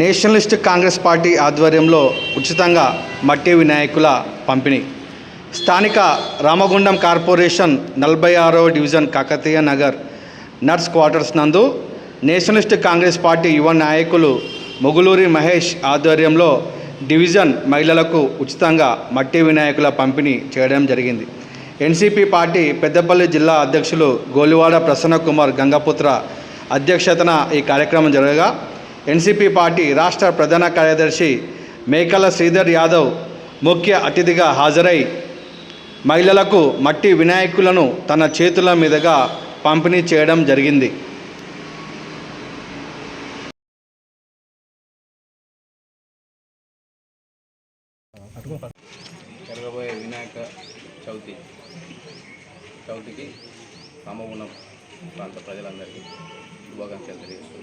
Nationalist Congress party ఆధ్వర్యంలో ఉచితంగా మట్టి వినాయకుల పంపిణీ. స్థానిక రామగుండం కార్పొరేషన్ నలభై ఆరో division Kakatiya Nagar nurse quarters నందు నేషనలిస్ట్ కాంగ్రెస్ పార్టీ యువ నాయకులు మొగులూరి మహేష్ ఆధ్వర్యంలో డివిజన్ మహిళలకు ఉచితంగా మట్టి వినాయకుల పంపిణీ చేయడం జరిగింది. ఎన్సీపీ పార్టీ పెద్దపల్లి జిల్లా అధ్యక్షులు గోలివాడ ప్రసన్న కుమార్ గంగపుత్ర అధ్యక్షతన ఈ కార్యక్రమం జరగగా ఎన్సీపీ పార్టీ రాష్ట్ర ప్రధాన కార్యదర్శి మేకల శ్రీధర్ యాదవ్ ముఖ్య అతిథిగా హాజరై మహిళలకు మట్టి వినాయకులను తన చేతుల మీదుగా పంపిణీ చేయడం జరిగింది. జరగబోయే వినాయక చవితి చవితికి సమగుణం ప్రాంత ప్రజలందరికీ శుభాకాంక్షలు తెలియజేస్తూ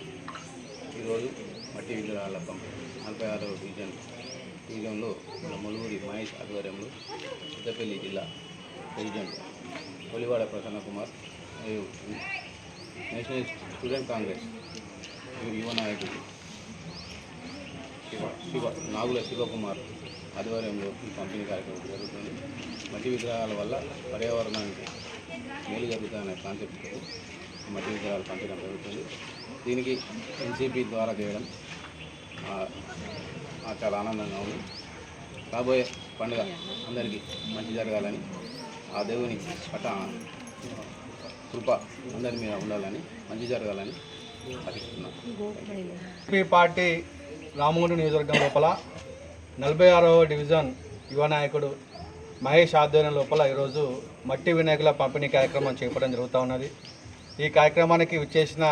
ఈరోజు మట్టి విగ్రహాల పంపిణీ నలభై ఆరవ డివిజన్ డివిజన్లో మన ములుగురి మహేష్ ఆధ్వర్యంలో పెద్దపల్లి జిల్లా ప్రెసిడెంట్ కొలివాడ ప్రసన్న కుమార్ మరియు నేషనల్ స్టూడెంట్ కాంగ్రెస్ యువ నాయకుడు శివ శివ నాగుల శివకుమార్ ఆధ్వర్యంలో ఈ పంపిణీ కార్యక్రమం జరుగుతుంది. మట్టి విగ్రహాల వల్ల పర్యావరణానికి మేలు జరుగుతాయనే కాన్సెప్ట్తో మట్టి విగ్రహాలు పంచడం జరుగుతుంది. దీనికి ఎన్సీపీ ద్వారా చేయడం ఆ, చాలా ఆనందంగా ఉంది. రాబోయే పండుగ అందరికీ మంచి జరగాలని ఆ దేవుని పట్ట కృప అందరి మీద ఉండాలని మంచి జరగాలని ఆశిస్తున్నాను పార్టీ రామగుండం నియోజకవర్గం లోపల నలభై ఆరవ డివిజన్ యువ నాయకుడు మహేష్ ఆధ్వర్యం లోపల ఈరోజు మట్టి వినాయకుల పంపిణీ కార్యక్రమం చేపట్టడం జరుగుతూ ఉన్నది. ఈ కార్యక్రమానికి విచ్చేసిన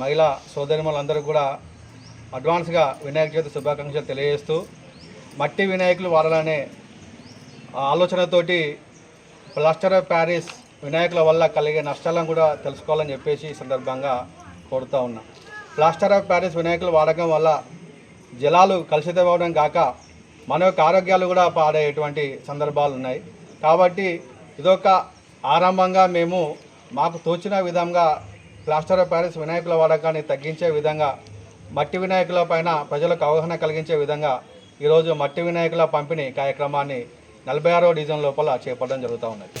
మహిళా సోదరిమలందరూ కూడా అడ్వాన్స్గా వినాయక చవితి శుభాకాంక్షలు తెలియజేస్తూ మట్టి వినాయకులు వాడాలనే ఆలోచనతోటి ప్లాస్టర్ ఆఫ్ ప్యారిస్ వినాయకుల వల్ల కలిగే నష్టాలను కూడా తెలుసుకోవాలని చెప్పేసి ఈ సందర్భంగా కోరుతూ ఉన్నా. ప్లాస్టర్ ఆఫ్ ప్యారిస్ వినాయకులు వాడకం వల్ల జలాలు కలుషితం అవ్వడం కాక మన యొక్క ఆరోగ్యాలు కూడా పాడేటువంటి సందర్భాలు ఉన్నాయి. కాబట్టి ఇదొక ఆరంభంగా మేము మాకు తోచిన విధంగా ప్లాస్టర్ ఆఫ్ ప్యారిస్ వినాయకుల వాడకాన్ని తగ్గించే విధంగా మట్టి వినాయకుల పైన ప్రజలకు అవగాహన కలిగించే విధంగా ఈరోజు మట్టి వినాయకుల పంపిణీ కార్యక్రమాన్ని నలభై ఆరో డివిజన్ లోపల చేపట్టడం జరుగుతూ ఉన్నది.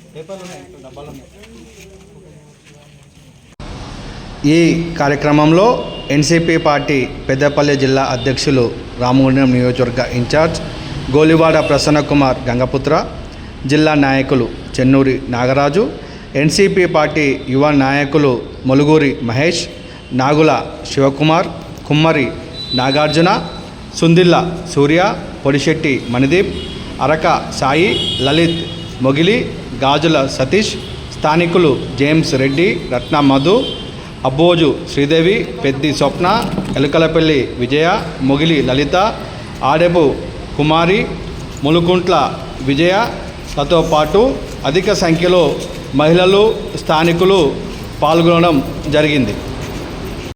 ఈ కార్యక్రమంలో ఎన్సీపీ పార్టీ పెద్దపల్లి జిల్లా అధ్యక్షులు రామగుండం నియోజకవర్గ ఇన్ఛార్జ్ గోలివాడ ప్రసన్నకుమార్ గంగపుత్ర జిల్లా నాయకులు చెన్నూరి నాగరాజు ఎన్సీపీ పార్టీ యువ నాయకులు మొలుగూరి మహేష్ నాగుల శివకుమార్ కుమ్మరి నాగార్జున సుందిల్ల సూర్య పొడిశెట్టి మణిదీప్ అరక సాయి లలిత్ మొగిలి గాజుల సతీష్ స్థానికులు జేమ్స్ రెడ్డి రత్న మధు అబ్బోజు శ్రీదేవి పెద్ది స్వప్న ఎలుకలపల్లి విజయ మొగిలి లలిత ఆడెబు కుమారి ములుకుంట్ల విజయ లతో పాటు అధిక సంఖ్యలో మహిళలు స్థానికులు పాల్గొనడం జరిగింది.